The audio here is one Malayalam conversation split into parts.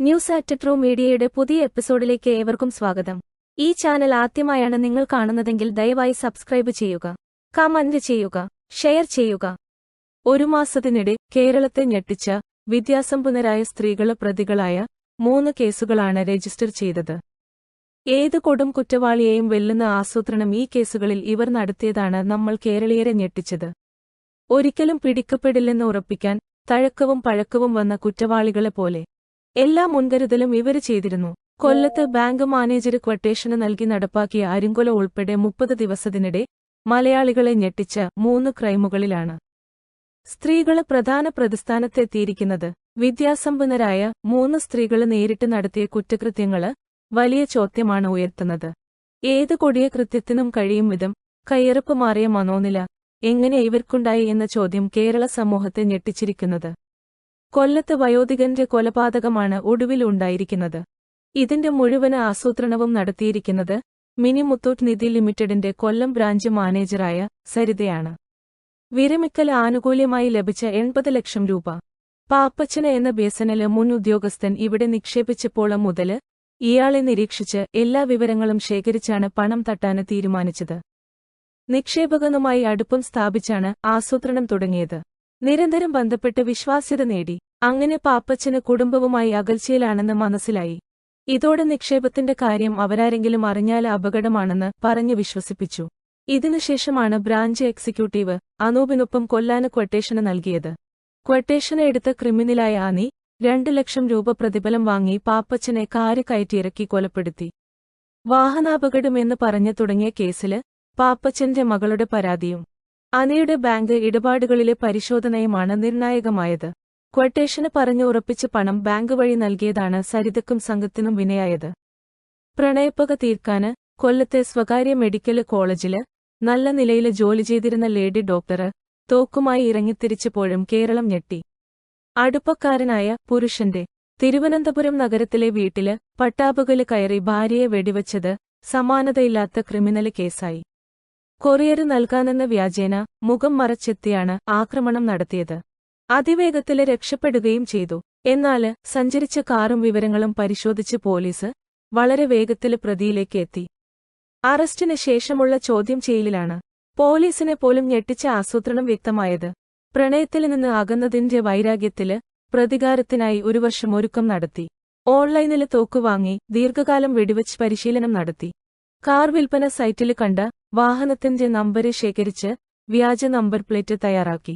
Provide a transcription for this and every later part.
ന്യൂസ് അറ്റ് മീഡിയയുടെ പുതിയ എപ്പിസോഡിലേക്ക് ഏവർക്കും സ്വാഗതം. ഈ ചാനൽ ആദ്യമായാണ് നിങ്ങൾ കാണുന്നതെങ്കിൽ ദയവായി സബ്സ്ക്രൈബ് ചെയ്യുക കമന്റ് ചെയ്യുക ഷെയർ ചെയ്യുക. ഒരു മാസത്തിനിടെ കേരളത്തെ ഞെട്ടിച്ച വിദ്യാസമ്പന്നരായ സ്ത്രീകളെ പ്രതികളായ മൂന്ന് കേസുകളാണ് രജിസ്റ്റർ ചെയ്തത്. ഏത് കൊടും കുറ്റവാളിയെയും വെല്ലുന്ന ആസൂത്രണം ഈ കേസുകളിൽ ഇവർ നടത്തിയതാണ് നമ്മൾ കേരളീയരെ ഞെട്ടിച്ചത്. ഒരിക്കലും പിടിക്കപ്പെടില്ലെന്ന് ഉറപ്പിക്കാൻ തഴക്കവും പഴക്കവും വന്ന കുറ്റവാളികളെ പോലെ എല്ലാ മുൻകരുതലും ഇവർ ചെയ്തിരുന്നു. കൊല്ലത്ത് ബാങ്ക് മാനേജർ ക്വട്ടേഷന് നൽകി നടപ്പാക്കിയ അരിങ്കൊല ഉൾപ്പെടെ മുപ്പത് ദിവസത്തിനിടെ മലയാളികളെ ഞെട്ടിച്ച മൂന്ന് ക്രൈമുകളിലാണ്. സ്ത്രീകൾ പ്രധാന പ്രതിസ്ഥാനത്തെത്തിയിരിക്കുന്നത് വിദ്യാസമ്പന്നരായ മൂന്ന് സ്ത്രീകൾ നേരിട്ട് നടത്തിയ കുറ്റകൃത്യങ്ങൾ വലിയ ചോദ്യമാണ് ഉയർത്തുന്നത്. ഏത് കൊടിയ കൃത്യത്തിനും കഴിയും വിധം കയ്യറപ്പ് മാറിയ മനോനില എങ്ങനെ ഇവർക്കുണ്ടായി എന്ന ചോദ്യം കേരള സമൂഹത്തെ ഞെട്ടിച്ചിരിക്കുന്നത്. കൊല്ലത്ത് വയോധികന്റെ കൊലപാതകമാണ് ഒടുവിൽ ഉണ്ടായിരിക്കുന്നത്. ഇതിന്റെ മുഴുവൻ ആസൂത്രണവും നടത്തിയിരിക്കുന്നത് മിനി മുത്തൂറ്റ് നിധി ലിമിറ്റഡിന്റെ കൊല്ലം ബ്രാഞ്ച് മാനേജറായ സരിതയാണ്. വിരമിക്കൽ ആനുകൂല്യമായി ലഭിച്ച എൺപത് ലക്ഷം രൂപ. പാപ്പച്ചന എന്ന ബിഎസ്എൻഎൽ മുൻ ഉദ്യോഗസ്ഥൻ ഇവിടെ നിക്ഷേപിച്ചപ്പോള മുതൽ ഇയാളെ നിരീക്ഷിച്ച് എല്ലാ വിവരങ്ങളും ശേഖരിച്ചാണ് പണം തട്ടാന് തീരുമാനിച്ചത്. നിക്ഷേപകനുമായി അടുപ്പം സ്ഥാപിച്ചാണ് ആസൂത്രണം തുടങ്ങിയത്. നിരന്തരം ബന്ധപ്പെട്ട് വിശ്വാസ്യത നേടി. അങ്ങനെ പാപ്പച്ചന് കുടുംബവുമായി അകൽച്ചയിലാണെന്ന് മനസ്സിലായി. ഇതോടെ നിക്ഷേപത്തിന്റെ കാര്യം അവരാരെങ്കിലും അറിഞ്ഞാൽ അപകടമാണെന്ന് പറഞ്ഞു വിശ്വസിപ്പിച്ചു. ഇതിനുശേഷമാണ് ബ്രാഞ്ച് എക്സിക്യൂട്ടീവ് അനൂപിനൊപ്പം കൊല്ലാന് ക്വട്ടേഷന് നൽകിയത്. ക്വട്ടേഷന് എടുത്ത ക്രിമിനലായ ആനി രണ്ട് ലക്ഷം രൂപ പ്രതിഫലം വാങ്ങി പാപ്പച്ചനെ കാര് കയറ്റിയിറക്കി കൊലപ്പെടുത്തി. വാഹനാപകടമെന്ന് പറഞ്ഞു തുടങ്ങിയ കേസിൽ പാപ്പച്ചന്റെ മകളുടെ പരാതിയും അനയുടെ ബാങ്ക് ഇടപാടുകളിലെ പരിശോധനയുമാണ് നിർണായകമായത്. ക്വട്ടേഷന് പറഞ്ഞു ഉറപ്പിച്ച് പണം ബാങ്ക് വഴി നൽകിയതാണ് സരിതക്കും സംഘത്തിനും വിനയായത്. പ്രണയപ്പക തീർക്കാന് കൊല്ലത്തെ സ്വകാര്യ മെഡിക്കൽ കോളേജിൽ നല്ല നിലയിൽ ജോലി ചെയ്തിരുന്ന ലേഡി ഡോക്ടറ് തോക്കുമായി ഇറങ്ങിത്തിരിച്ചപ്പോഴും കേരളം ഞെട്ടി. അടുപ്പക്കാരനായ പുരുഷന്റെ തിരുവനന്തപുരം നഗരത്തിലെ വീട്ടിൽ പട്ടാപകൽ കയറി ഭാര്യയെ വെടിവച്ചത് സമാനതയില്ലാത്ത ക്രിമിനൽ കേസായി. കൊറിയര് നൽകാനെന്ന വ്യാജേന മുഖം മറച്ചെത്തിയാണ് ആക്രമണം നടത്തിയത്. അതിവേഗത്തിൽ രക്ഷപ്പെടുകയും ചെയ്തു. എന്നാൽ സഞ്ചരിച്ച കാറും വിവരങ്ങളും പരിശോധിച്ച് പോലീസ് വളരെ വേഗത്തിൽ പ്രതിയിലേക്ക് എത്തി. അറസ്റ്റിന് ശേഷമുള്ള ചോദ്യം ചെയ്യലിലാണ്. പോലീസിനെ പോലും ഞെട്ടിച്ച ആസൂത്രണം വ്യക്തമായത്. പ്രണയത്തിൽ നിന്ന് അകന്നതിന്റെ വൈരാഗ്യത്തിൽ പ്രതികാരത്തിനായി ഒരു വർഷം ഒരുക്കം നടത്തി. ഓൺലൈനിൽ തോക്കുവാങ്ങി ദീർഘകാലം വെടിവച്ച് പരിശീലനം നടത്തി. കാർ വിൽപ്പന സൈറ്റിൽ കണ്ട വാഹനത്തിന്റെ നമ്പര് ശേഖരിച്ച് വ്യാജ നമ്പർ പ്ലേറ്റ് തയ്യാറാക്കി.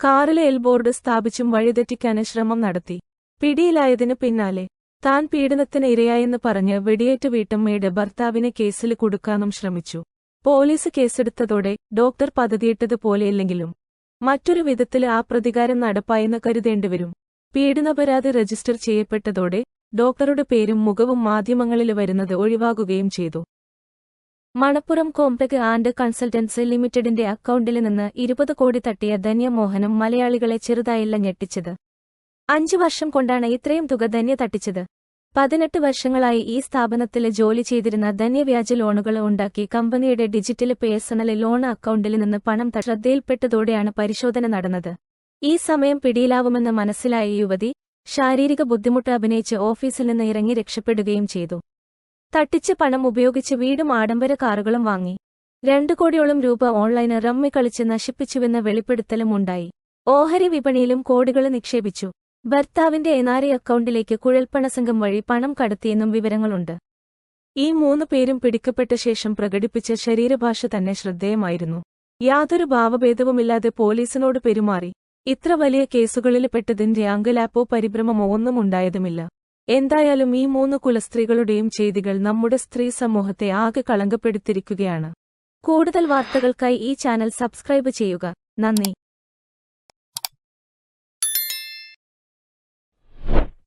കാറിലെ എൽബോർഡ് സ്ഥാപിച്ചും വഴിതെറ്റിക്കാന് ശ്രമം നടത്തി. പിടിയിലായതിനു പിന്നാലെ താൻ പീഡനത്തിന് ഇരയായെന്ന് പറഞ്ഞ് വെടിയേറ്റ് വീട്ടമ്മയുടെ ഭർത്താവിനെ കേസിൽ കൊടുക്കാനും ശ്രമിച്ചു. പോലീസ് കേസെടുത്തതോടെ ഡോക്ടർ പദ്ധതിയിട്ടതുപോലെയല്ലെങ്കിലും മറ്റൊരു വിധത്തിൽ ആ പ്രതികാരം നടപ്പായെന്ന് കരുതേണ്ടിവരും പീഡനപരാതി രജിസ്റ്റർ ചെയ്യപ്പെട്ടതോടെ ഡോക്ടറുടെ പേരും മുഖവും മാധ്യമങ്ങളിൽ വരുന്നത് ഒഴിവാകുകയും ചെയ്തു. മണപ്പുറം കോംപെക് ആൻഡ് കൺസൾട്ടൻസി ലിമിറ്റഡിന്റെ അക്കൗണ്ടിൽ നിന്ന് ഇരുപത് കോടി തട്ടിയ ധന്യമോഹനം മലയാളികളെ ചെറുതായില്ല ഞെട്ടിച്ചത്. അഞ്ചു വർഷം കൊണ്ടാണ് ഇത്രയും തുക ധന്യ തട്ടിച്ചത്. പതിനെട്ട് വർഷങ്ങളായി ഈ സ്ഥാപനത്തിൽ ജോലി ചെയ്തിരുന്ന ധന്യവ്യാജ ലോണുകൾ ഉണ്ടാക്കി കമ്പനിയുടെ ഡിജിറ്റൽ പേഴ്സണൽ ലോൺ അക്കൗണ്ടിൽ നിന്ന് പണം ശ്രദ്ധയിൽപ്പെട്ടതോടെയാണ് പരിശോധന നടന്നത്. ഈ സമയം പിടിയിലാവുമെന്ന് മനസ്സിലായ യുവതി ശാരീരിക ബുദ്ധിമുട്ട് അഭിനയിച്ച് ഓഫീസിൽ നിന്ന് ഇറങ്ങി രക്ഷപ്പെടുകയും ചെയ്തു. തട്ടിച്ച പണം ഉപയോഗിച്ച് വീടും ആഡംബര കാറുകളും വാങ്ങി. രണ്ടു കോടിയോളം രൂപ ഓൺലൈന് റമ്മി കളിച്ച് നശിപ്പിച്ചുവെന്ന വെളിപ്പെടുത്തലും ഉണ്ടായി. ഓഹരി വിപണിയിലും കോടികൾ നിക്ഷേപിച്ചു. ഭർത്താവിന്റെ എനാരി അക്കൗണ്ടിലേക്ക് കുഴൽപ്പണസംഘം വഴി പണം കടത്തിയെന്നും വിവരങ്ങളുണ്ട്. ഈ മൂന്ന് പേരും പിടിക്കപ്പെട്ട ശേഷം പ്രകടിപ്പിച്ച ശരീരഭാഷ തന്നെ ശ്രദ്ധേയമായിരുന്നു. യാതൊരു ഭാവഭേദവുമില്ലാതെ പോലീസിനോട് പെരുമാറി. ഇത്ര വലിയ കേസുകളിൽ പെട്ടതിന്റെ അങ്കലാപ്പോ പരിഭ്രമമോ ഒന്നും ഉണ്ടായതുമില്ല. എന്തായാലും ഈ മൂന്ന് കുലസ്ത്രീകളുടെയും ചെയ്തികൾ നമ്മുടെ സ്ത്രീ സമൂഹത്തെ ആകെ കളങ്കപ്പെടുത്തിയിരിക്കുകയാണ്. കൂടുതൽ വാർത്തകൾക്കായി ഈ ചാനൽ സബ്സ്ക്രൈബ് ചെയ്യുക. നന്ദി.